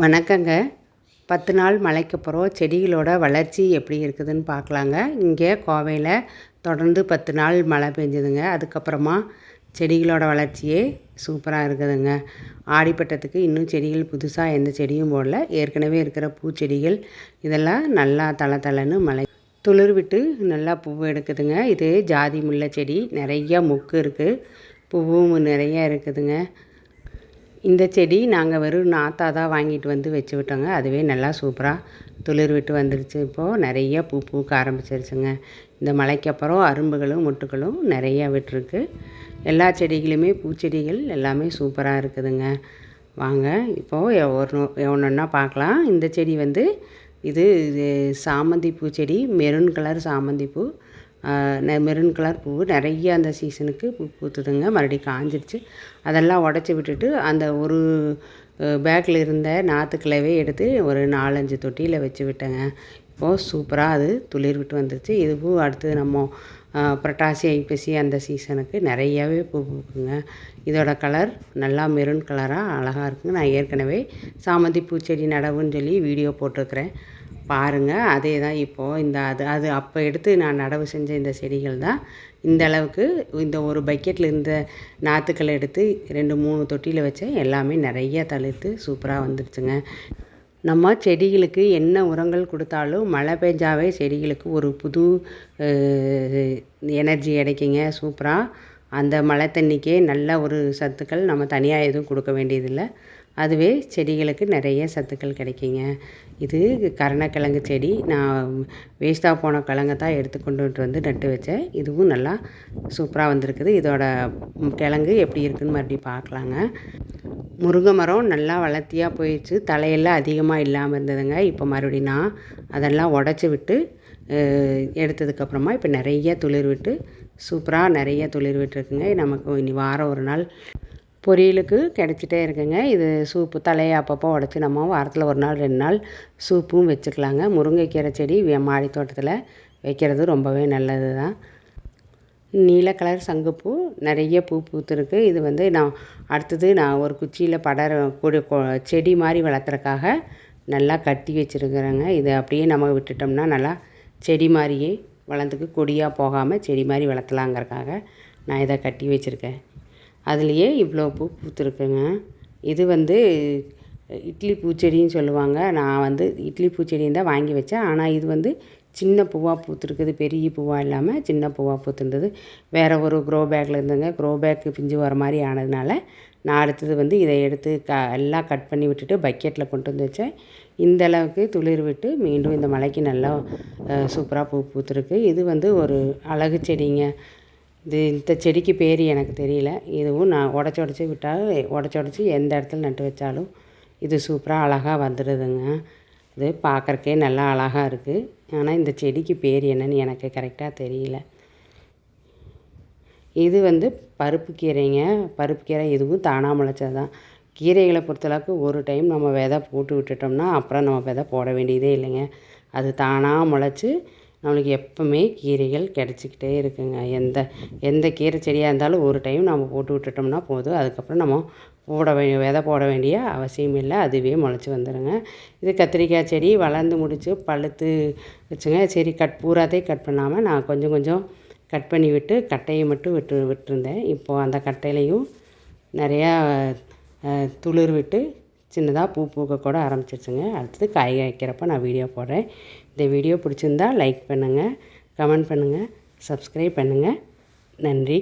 வணக்கங்க. பத்து நாள் மழைக்கு செடிகளோட வளர்ச்சி எப்படி இருக்குதுன்னு பார்க்கலாங்க. இங்கே கோவையில் தொடர்ந்து பத்து நாள் மழை பெஞ்சதுங்க. அதுக்கப்புறமா செடிகளோட வளர்ச்சியே சூப்பராக இருக்குதுங்க. ஆடிப்பட்டத்துக்கு இன்னும் செடிகள் புதுசாக எந்த செடியும் போடல. ஏற்கனவே இருக்கிற பூச்செடிகள் இதெல்லாம் நல்லா தலை தலைன்னு மழை துளிர் விட்டு நல்லா பூ எடுக்குதுங்க. இது ஜாதி முல்லை செடி. நிறையா மொக்கு இருக்குது பூவும் நிறையா இருக்குதுங்க. இந்த செடி நாங்கள் வெறும் நாற்றா தான் வாங்கிட்டு வந்து வச்சு விட்டோங்க. அதுவே நல்லா சூப்பராக துளிர் விட்டு வந்துருச்சு. இப்போது நிறைய பூ பூக்க ஆரம்பிச்சிருச்சுங்க. இந்த மழைக்கு அப்புறம் அரும்புகளும் மொட்டுகளும் நிறையா விட்டுருக்கு. எல்லா செடிகளுமே பூச்செடிகள் எல்லாமே சூப்பராக இருக்குதுங்க. வாங்க இப்போது ஒரு ஒன்று ஒன்றா பார்க்கலாம். இந்த செடி வந்து இது இது சாமந்தி செடி மெரூன் கலர் சாமந்தி பூ மெரூன் கலர் பூ நிறைய அந்த சீசனுக்கு பூ பூத்துதுங்க. மறுபடியும் காஞ்சிருச்சு. அதெல்லாம் உடச்சி விட்டுட்டு அந்த ஒரு பேக்கில் இருந்த நாற்றுக்கிழவே எடுத்து ஒரு நாலஞ்சு தொட்டியில் வச்சு விட்டேங்க. இப்போது சூப்பராக அது துளிர் விட்டு வந்துருச்சு. இது பூ அடுத்து நம்ம புரட்டாசி ஐப்பசி அந்த சீசனுக்கு நிறையாவே பூ பூக்குங்க. இதோட கலர் நல்லா மெரூன் கலராக அழகாக இருக்குங்க. நான் ஏற்கனவே சாமந்தி பூச்செடி நடவுன்னு சொல்லி வீடியோ போட்டிருக்கிறேன். பாருங்கள் அதே தான் இப்போது இந்த அது அது அப்போ எடுத்து நான் நடவு செஞ்ச இந்த செடிகள் தான் இந்த அளவுக்கு இந்த ஒரு பக்கெட்டில் இருந்த நாற்றுக்களை எடுத்து ரெண்டு மூணு தொட்டியில் வச்சேன் எல்லாமே நிறைய தளிர்த்து சூப்பராக வந்துருச்சுங்க. நம்ம செடிகளுக்கு என்ன உரங்கள் கொடுத்தாலும் மழை பெஞ்சாவே செடிகளுக்கு ஒரு புது எனர்ஜி கிடைக்குங்க. சூப்பராக அந்த மழை தண்ணிக்கே நல்ல ஒரு சத்துக்கள் நம்ம தனியாக எதுவும் கொடுக்க வேண்டியதில்லை. அதுவே செடிகளுக்கு நிறைய சத்துக்கள் கிடைக்குங்க. இது கருணக்கிழங்கு செடி. நான் வேஸ்ட்டாக போன கிழங்க தான் எடுத்து கொண்டுட்டு வந்து நட்டு வச்சேன். இதுவும் நல்லா சூப்பராக வந்திருக்குது. இதோட கிழங்கு எப்படி இருக்குதுன்னு மறுபடியும் பார்க்கலாங்க. முருங்கை மரம் நல்லா வளர்த்தியாக போயிடுச்சு. தலையெல்லாம் அதிகமாக இல்லாமல் இருந்ததுங்க. இப்போ மறுபடியும் நான் அதெல்லாம் உடச்சி விட்டு எடுத்ததுக்கப்புறமா இப்போ நிறைய துளிர் விட்டு சூப்பராக நிறைய துளிர் விட்டுருக்குங்க. நமக்கு இனி வாரம் ஒரு நாள் பொரியலுக்கு கிடச்சிட்டே இருக்குங்க. இது சூப்பு தலையை அப்பப்போ உடச்சி நம்ம வாரத்தில் ஒரு நாள் ரெண்டு நாள் சூப்பும் வச்சுக்கலாங்க. முருங்கைக்கீரை செடி மாடி தோட்டத்தில் வைக்கிறது ரொம்பவே நல்லது தான் நீல கலர் சங்குப்பூ நிறைய பூ பூத்துருக்கு. இது வந்து நான் அடுத்தது நான் ஒரு குச்சியில் படர கொடி செடி மாதிரி வளர்த்துறக்காக நல்லா கட்டி வச்சுருக்குறேங்க. இதை அப்படியே நம்ம விட்டுட்டோம்னா நல்லா செடி மாதிரியே வளர்ந்துக்கு கொடியாக போகாமல் செடி மாதிரி வளர்த்தலாங்கிறக்காக நான் இதை கட்டி வச்சுருக்கேன். அதுலேயே இவ்வளோ பூ பூத்துருக்குங்க. இது வந்து இட்லி பூச்செடின்னு சொல்லுவாங்க. நான் வந்து இட்லி பூச்செடின்னு தான் வாங்கி வச்சேன். ஆனால் இது வந்து சின்ன பூவாக பூத்துருக்குது. பெரிய பூவாக இல்லாமல் சின்ன பூவாக பூத்துருந்தது. வேறு ஒரு க்ரோ பேக்கில் இருந்துங்க. க்ரோ பேக்கு பிஞ்சு வர மாதிரி ஆனதுனால நான் அடுத்தது வந்து இதை எடுத்து க எல்லாம் கட் பண்ணி விட்டுட்டு பக்கெட்டில் கொண்டு வந்து வச்சேன். இந்த அளவுக்கு துளிர் விட்டு மீண்டும் இந்த மலைக்கு நல்லா சூப்பராக பூ பூத்துருக்கு. இது வந்து ஒரு அழகு செடிங்க. இது இந்த செடிக்கு பேர் எனக்கு தெரியல. இதுவும் நான் உடச்சி உடச்சி விட்டால் உடச்சி உடச்சி எந்த இடத்துல நட்டு வச்சாலும் இது சூப்பராக அழகாக வந்துடுதுங்க. இது பார்க்குறக்கே நல்லா அழகாக இருக்குது ஆனால் இந்த செடிக்கு பேர் என்னன்னு எனக்கு கரெக்டாக தெரியல. இது வந்து பருப்பு கீரைங்க. பருப்பு கீரை இதுவும் தானாக முளைச்சது தான் கீரைகளை பொறுத்தளவுக்கு ஒரு டைம் நம்ம விதை போட்டு விட்டுட்டோம்னா அப்புறம் நம்ம விதை போட வேண்டியதே இல்லைங்க. அது தானாக முளைச்சி நம்மளுக்கு எப்போவுமே கீரைகள் கிடச்சிக்கிட்டே இருக்குங்க. எந்த எந்த கீரை செடியாக இருந்தாலும் ஒரு டைம் நம்ம போட்டு விட்டுட்டோம்னா போதும். அதுக்கப்புறம் நம்ம போட வேண்டிய விதை போட வேண்டிய அவசியம் இல்லை. அதுவே முளைச்சி வந்துடுங்க இது கத்திரிக்காய் செடி வளர்ந்து முடித்து பழுத்து வச்சுங்க. சரி கட் பூராத்தையும் கட் பண்ணாமல் நான் கொஞ்சம் கொஞ்சம் கட் பண்ணி விட்டு கட்டையை மட்டும் விட்டு விட்டுருந்தேன். இப்போது அந்த கட்டையிலையும் நிறையா துளிர் விட்டு சின்னதாக பூ பூக்க கூட ஆரம்பிச்சிருச்சுங்க. அடுத்தது காய் காய்க்கிறப்ப நான் வீடியோ போடுறேன். இந்த வீடியோ பிடிச்சிருந்தா லைக் பண்ணுங்கள் கமெண்ட் பண்ணுங்கள் சப்ஸ்கிரைப் பண்ணுங்கள் நன்றி.